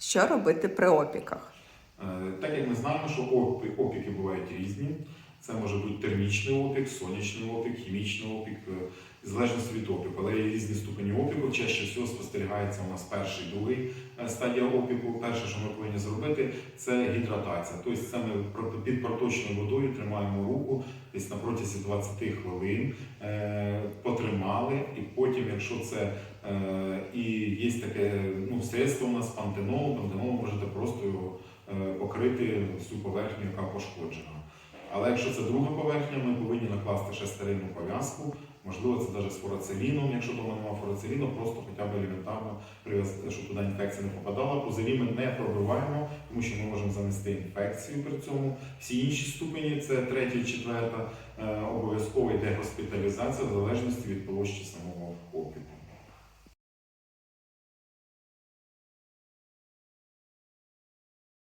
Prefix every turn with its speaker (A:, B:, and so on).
A: Що робити при опіках?
B: Е, Так як ми знаємо, що опі- опіки бувають різні. Це може бути термічний опік, сонячний опік, хімічний опік, е, в залежності від опіку. Але є різні ступені опіку. Чаще всього спостерігається у нас перший, другий е, стадія опіку. Перше, що ми повинні зробити, це гідратація. Тобто це ми під проточною водою тримаємо руку десь на протязі 20 хвилин, якщо це е, і є таке ну, средство у нас пантенол, пантенол можете просто його е, покрити всю поверхню, яка пошкоджена. Але якщо це друга поверхня, ми повинні накласти ще стерильну пов'язку. Можливо, це навіть з фурацеліном, якщо вдома немає фурацеліну, просто хоча б елементарно прив'язати, щоб туди інфекція не попадала. Пузирі ми не пробиваємо, тому що ми можемо занести інфекцію при цьому. Всі інші ступені, це третя четверта, е, обов'язково йде госпіталізація в залежності від площі самого